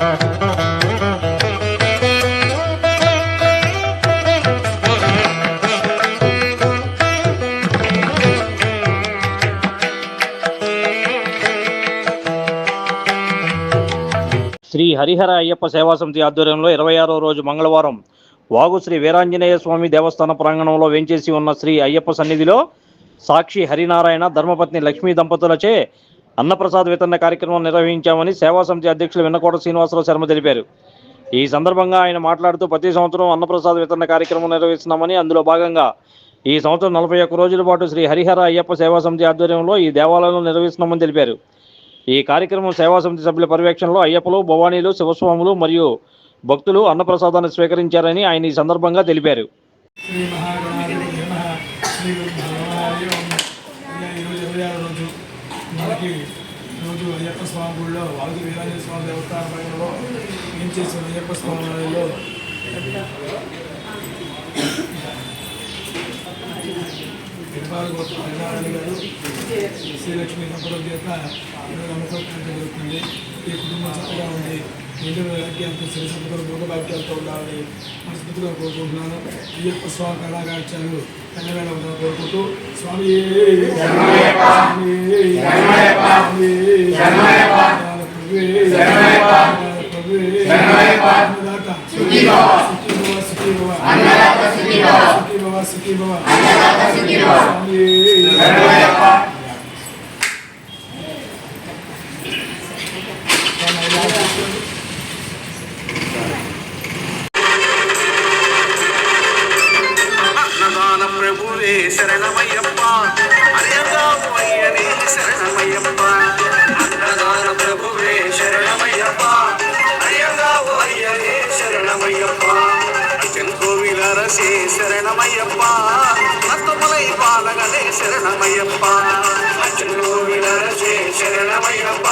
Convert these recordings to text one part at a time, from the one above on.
శ్రీ హరిహర అయ్యప్ప సేవా సమితి ఆధ్వర్యంలో ఇరవై ఆరో రోజు మంగళవారం వాగు శ్రీ వీరాంజనేయ స్వామి దేవస్థాన ప్రాంగణంలో వేంచేసి ఉన్న శ్రీ అయ్యప్ప సన్నిధిలో సాక్షి హరినారాయణ ధర్మపత్ని లక్ష్మీ దంపతులచే అన్నప్రసాద్ వితరణ కార్యక్రమం నిర్వహించామని సేవా సమితి అధ్యక్షులు వెన్నకోట శ్రీనివాసరావు శర్మ తెలిపారు ఈ సందర్భంగా ఆయన మాట్లాడుతూ ప్రతి సంవత్సరం అన్నప్రసాద్ వితరణ కార్యక్రమం నిర్వహిస్తున్నామని అందులో భాగంగా ఈ సంవత్సరం నలభై ఒక్క రోజుల పాటు శ్రీ హరిహర అయ్యప్ప సేవా సమితి ఆధ్వర్యంలో ఈ దేవాలయంలో నిర్వహిస్తున్నామని తెలిపారు ఈ కార్యక్రమం సేవా సమితి సభ్యుల పర్యవేక్షణలో అయ్యప్పలు భవానీలు శివస్వాములు మరియు భక్తులు అన్నప్రసాదాన్ని స్వీకరించారని ఆయన ఈ సందర్భంగా తెలిపారు శ్రీ శ్రీ ఈరోజు ఇరవై ఆరు రోజు మనకి రోజు అయ్యప్ప స్వామి గుడిలో వాల్గి వీరాంజనేయ స్వామి దేవస్థానంలో ఏం చేసిన అయ్యప్ప స్వామి ఆలయంలో ఇరవై గారు శ్రీలక్ష్మి సంపద చేత నమ్మకం జరుగుతుంది. ఈ కుటుంబం చక్కగా ఉంది. నిండు వాక్యాలతో శ్రీ సంపదలు భోగ వాక్యాలతో ఉండాలని మనస్ఫూర్తిగా కోరుకుంటున్నాను అయ్యప్ప స్వామి కళాకాచార్యులు కన్నవేళ ఉండాలని కోరుకుంటూ స్వామి ప్రభువే శరణమయ్యప్ప అయ్యనే శరణమయ్యప్ప అన్నదాన ప్రభువే శరణమయ్యప్ప అయ్యనే శరణమయ్యప్ప చెంకోవిల రసే శరణమయ్యప్ప రత్నమలై పాలగనే శరణమయ్యప్ప చెంకోవిల రసే శరణమయ్యప్ప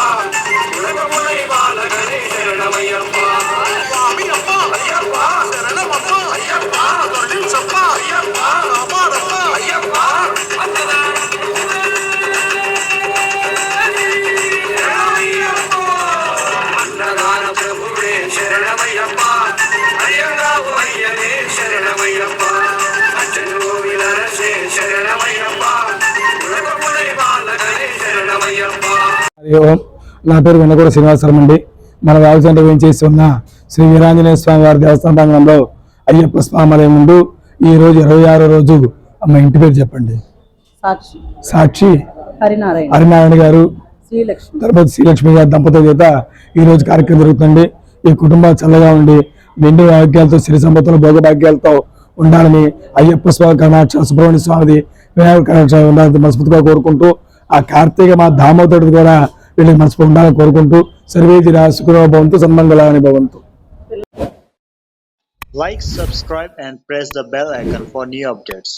నా పేరు వెన్నకూడ శ్రీనివాసరావు అండి. మన వ్యవసాయంలో వేయించేసి ఉన్న శ్రీ వీరాంజనేయ స్వామి వారి దేవస్థాన ప్రాంగణంలో అయ్యప్ప స్వామి ఆలయం ముందు ఈ రోజు ఇరవై ఆరో రోజు అమ్మ ఇంటి పేరు చెప్పండి. సాక్షి. హరినారాయణ. గారు. తిరుపతి శ్రీలక్ష్మి గారి దంపతుల చేత ఈ రోజు కార్యక్రమం జరుగుతుంది. ఈ కుటుంబాలు చల్లగా ఉండి నిండు భాగ్యాలతో సిరి సంపత్తుల భోగభాగ్యాలతో ఉండాలని అయ్యప్ప స్వామి కర్ణాక్ష సుబ్రహ్మణ్య స్వామిది వినాయక కర్ణాక్ష ఉండాలని మనస్ఫూర్తిగా కోరుకుంటూ ఆ కార్తీక మా దామోదరుడు కూడా వీళ్ళకి మనసు ఉండాలని కోరుకుంటూ సర్వేది రాసుకునే భవంతు సన్మంగళాని భవంతు like subscribe and press the bell icon for new updates